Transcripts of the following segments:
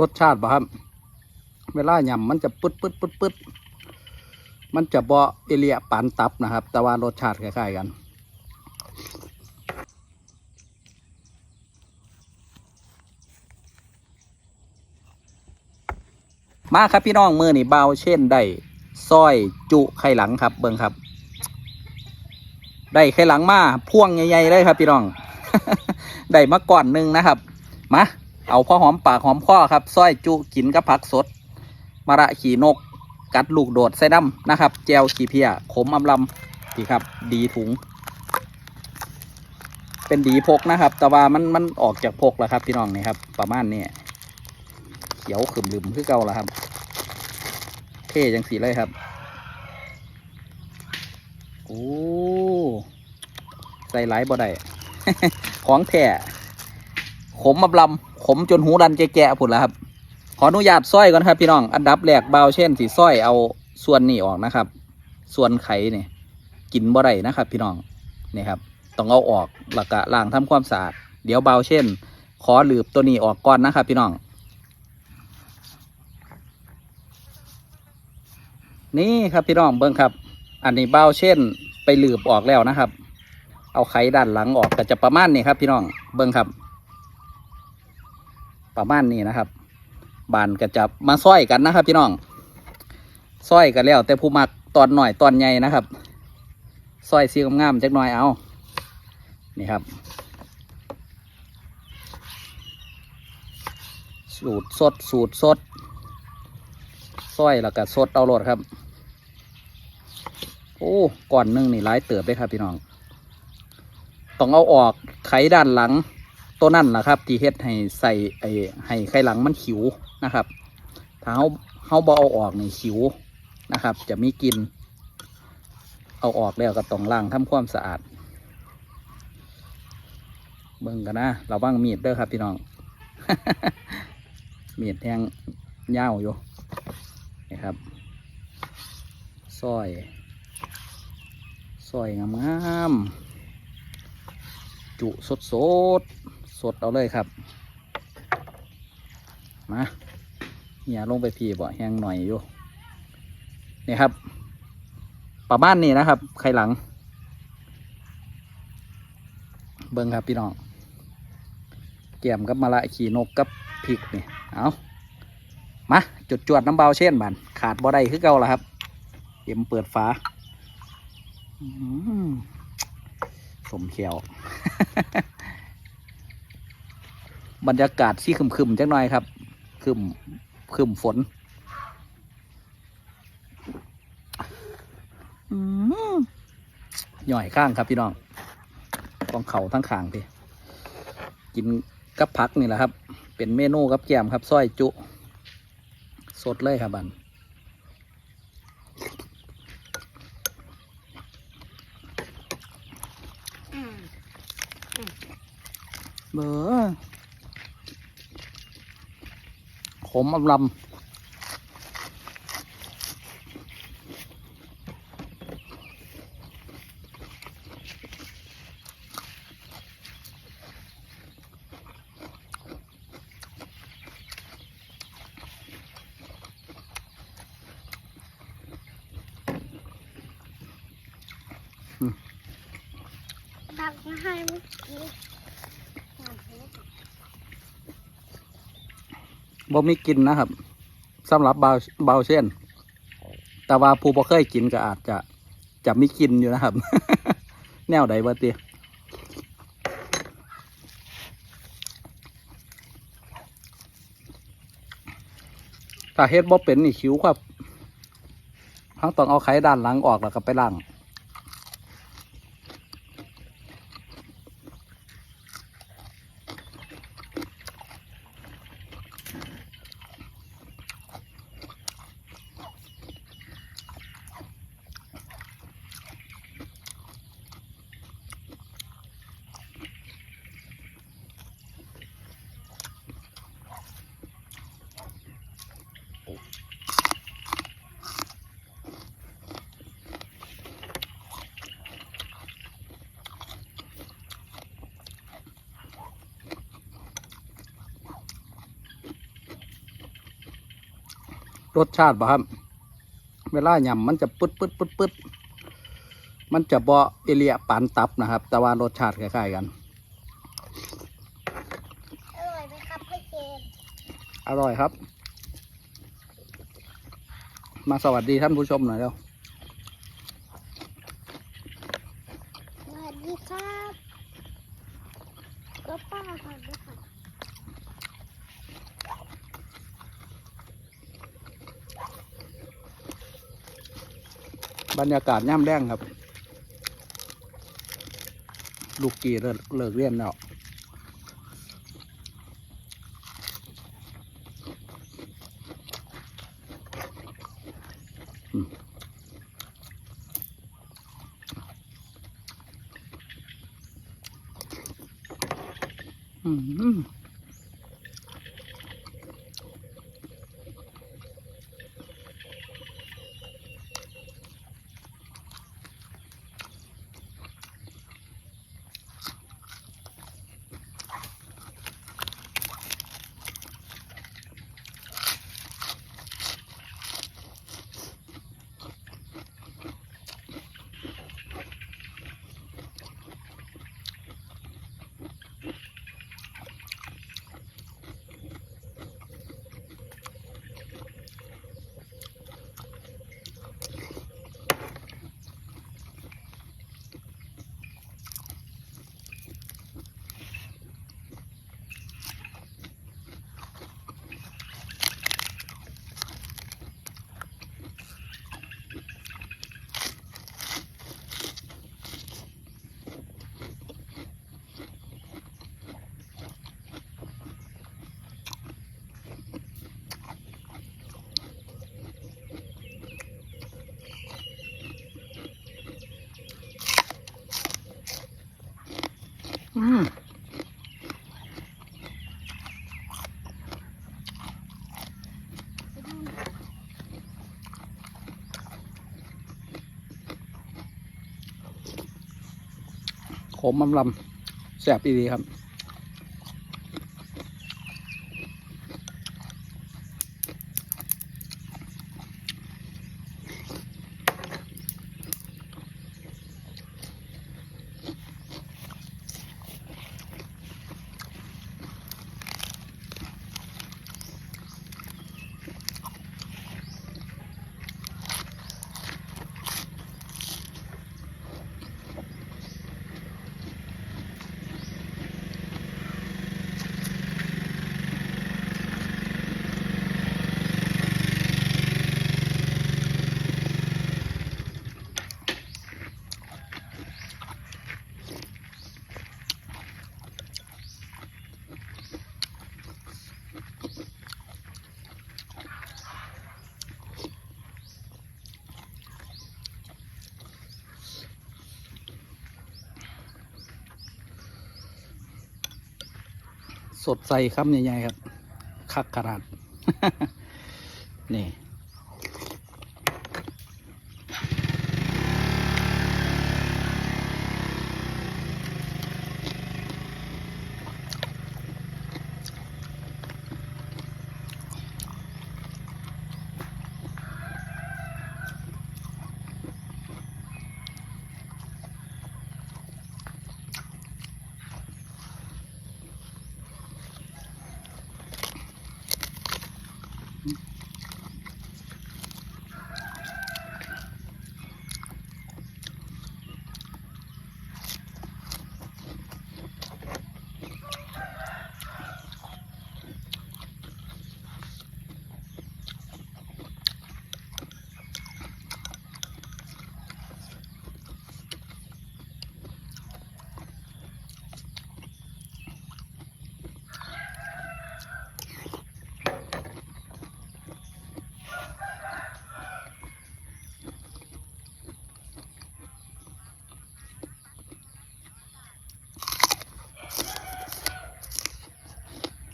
รสชาติบ่ครับ เวลาหยำมันจะปึ๊ดปึ๊ดปึ๊ดปึ๊ดมันจะบ่เอเลียปานตับนะครับ แต่ว่ารสชาติคล้ายๆกันมาครับพี่น้องมือนี่เบาเช่นได้ซอยจุไข่หลังครับ เบิ่งครับ ได้ไข่หลังมาพ่วงใหญ่ๆเลยครับ พี่น้อง ได้มาก่อนหนึ่งนะครับ มา เอาพ่อหอมปากหอมคอครับซอยจุกินกับผักสดมะระขี่นก กัดลูกโดดใส่น้ำนะครับ แจวขี้เพียขมอำลำพี่ครับ ดีถุง เป็นดีพกนะครับ แต่ว่ามันมันออกจากพกแล้วครับพี่น้องนี่ครับ ประมาณนี้เขียวขึ้มลืมคือเก่าแล้วครับ เท่จังสีเลยครับโอ้ใส่หลายบ่ได้ของแท้ขมมาบลำ ขมจนหูดันแกะๆผุดแล้วครับ ขออนุญาตซ้อยก่อนครับ พี่น้อง อันดับแรกเบาเช่นสีซ้อยเอาส่วนนี้ออกนะครับ ส่วนไข่เนี่ยกินบ่ได้นะครับ พี่น้องนี่ครับ ต้องเอาออกแล้วก็ล้างทำความสะอาด เดี๋ยวเบาเช่น ขอหลืบตัวนี้ออกก่อนนะครับ พี่น้อง นี่ครับพี่น้องเบิ้งครับ อันนี้เบาเช่นไปหลืบออกแล้วนะครับ เอาไข่ด้านหลังออกก็จะประมาณนี้ครับ พี่น้องเบิ้งครับ ประมาณนี้นะครับ บานก็จะมาซ้อยกันนะครับพี่น้องซ้อยกันแล้ว แต่ผู้มักตอนหน่อยตอนใหญ่นะครับซ้อยสีงามๆจักหน่อยเอา นี่ครับ สูตรสดสูตรสดซ้อยแล้วก็สดเอาโลดครับ โอ้ก่อนหนึ่งนี่หลายเติบเลยครับพี่น้อง ต้องเอาออกไขด้านหลัง ตัวนั่นแหละครับ ที่เฮ็ดให้ใส่ไอ้ให้ไขหลังมันขิวนะครับ ถ้าเขาเขาบอเอาออกนี่ขิวนะครับ จะมีกิน เอาออกแล้วก็ต้องล้างทำความสะอาด เบิ่งกันนะเราบ้างมีดเด้อครับพี่น้อง มีดแทงยาวอยู่นี่ครับซอยซอยงามๆจุสดสดๆ สดเอาเลยครับ มาเนี่ยลงไปพีบ่แห้งหน่อยอยู่นี่ครับ ประมาณนี้นะครับ ไข่หลัง เบิ้งครับพี่น้องแกมกับมะละขี่นกกับพริกนี่ เอามาจุดจวดน้ำเบาเช่นบันขาดบ่ได้คือเก่าละครับเอ็มเปิดฝาสมเขียว บรรยากาศที่คึมๆจักหน่อยครับคึมคึมฝนอืมหน่อยข้างครับพี่น้องกองเขาทั้งขางพี่กินกับผักนี่แหละครับ เป็นเมนูกับแกมครับซอยจุ สดเลยครับบันเบอ ขมอำลำตักมาให้เมื่อกี้ บ่มีกินนะครับสำหรับเบาวบาเช่น แต่ว่าผู้บ่เคยกินก็อาจจะจะมีกินอยู่นะครับ แนวใดบ่เตียถ้าเฮ็ดบ่เป็นนี่คิ้วครับทั้งต้องเอาไข่ด้านหลังออกแล้วก็ไปล้าง รสชาติบ่ครับ เวลาย่ำมันจะปึ๊ดปึ๊ดปึ๊ดปึ๊ดมันจะบ่เอเลียปานตับนะครับ แต่ว่ารสชาติคล้ายๆกัน อร่อยไหมครับพี่เจมส์อร่อยครับ มาสวัสดีท่านผู้ชมหน่อยเร็ว สวัสดีครับก็ป้าก่อนด้วยค่ะ บรรยากาศย่ำแรงครับ ลูกกีเลิกเลิกเรียนแล้ว อืมอืม อืม ขมอำลำแสบดีครับ สดใสครับใหญ่ๆครับคักขนาด นี่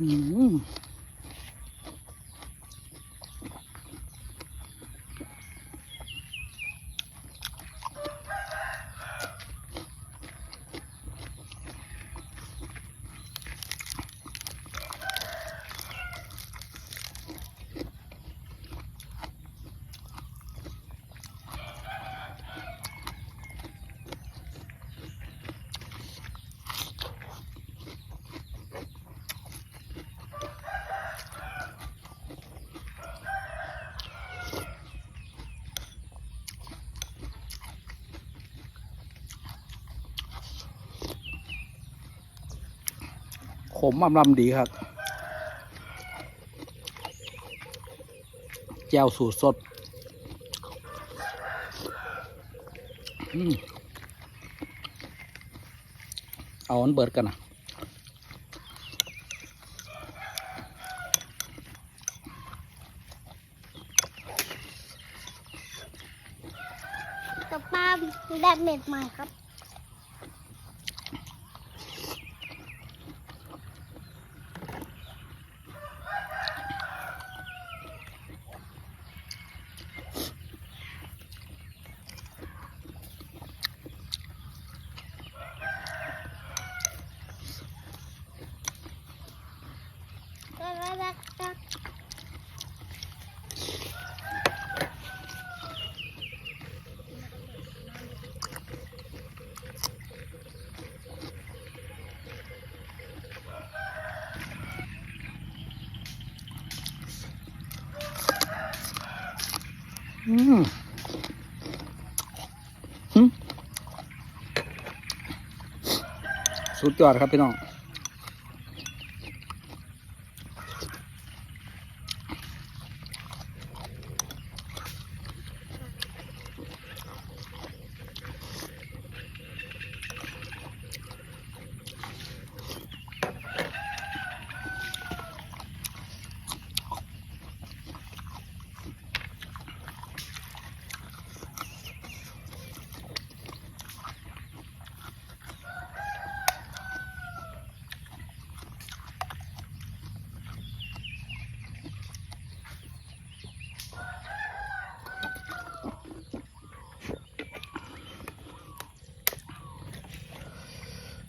อื ขมอำลำดีครับแจ่วสูตรสดอเอาอันเบิดกันนะกับป้าแบบเม็ดใหม่ครับ อืมสุดยอดครับพี่น้อง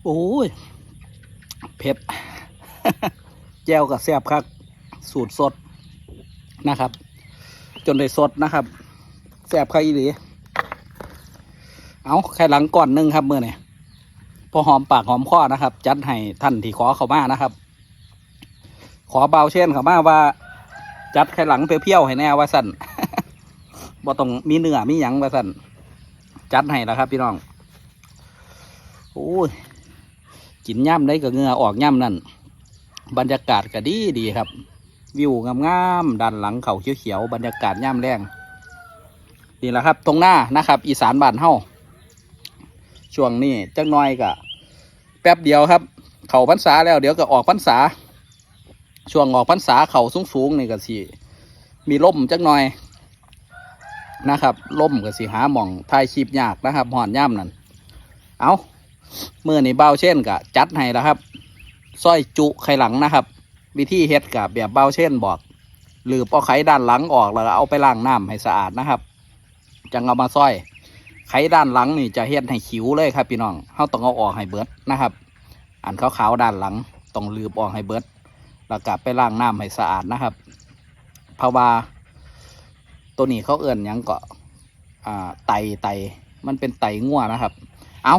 โอ้ยเผ็ดแจวกับแซ่บครับ สูตรสดนะครับ จนได้สดนะครับแซ่บใครอีหลีเอาไข่หลังก่อนหนึ่งครับเมื่อนี่พอหอมปากหอมคอนะครับ จัดให้ท่านที่ขอเขามานะครับ ขอเบาเช่นเขามาว่า จัดไข่หลังเปรี้ยวๆให้แน่ว่าสั่นบ่ต้องมีเนื้อมีหยังว่าสั่นจัดให้แล้วครับ พี่น้องโอ้ย กินย่ำได้ก็เงือออกย่ำนั่นบรรยากาศก็ดีดีครับ วิวงามๆด้านหลังเขาเขียวๆบรรยากาศย่ำแรงนี่แหละครับ ตรงหน้านะครับ อีสานบ้านเฮาช่วงนี้จักหน้อยก็แป๊บเดียวครับ เขาพรรษาแล้วเดี๋ยวก็ออกพรรษา ช่วงออกพรรษาเขาสูงๆนี่ก็สิมีล่มจักหน่อยนะครับล่มก็สิหาหม่องถ่ายคลิปยากนะครับหอนย่ำนั่นเอา มื่อนี่เบาเช่นกะจัดให้แล้วครับสร้อยจุไข่หลังนะครับ วิธีเฮ็ดกับแบบเบาเช่นบอกหรือเอาไข่ด้านหลังออกแล้วเอาไปล้างน้ำให้สะอาดนะครับจังเอามาสร้อย ไข่ด้านหลังนี่จะเฮ็ดให้ขิวเลยครับพี่น้องเขาต้องเอาออกให้เบิดนะครับ อันขาวๆด้านหลังต้องลืบออกให้เบิดแล้วก็ไปล้างน้ำให้สะอาดนะครับเพราะว่าตัวนี้เขาเอื่นยังก็อ่าไตไตมันเป็นไตง่วนะครับ เอา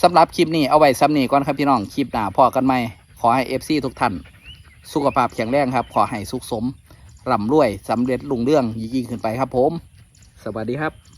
สำหรับคลิปนี้เอาไว้ซ้ำนี้ก่อนครับพี่น้องคลิปหน้าพอกันไหมขอให้เอฟซีทุกท่านสุขภาพแข็งแรงครับ ขอให้สุขสมร่ำรวยสำเร็จลุงเรื่องยิ่งขึ้นไปครับผม สวัสดีครับ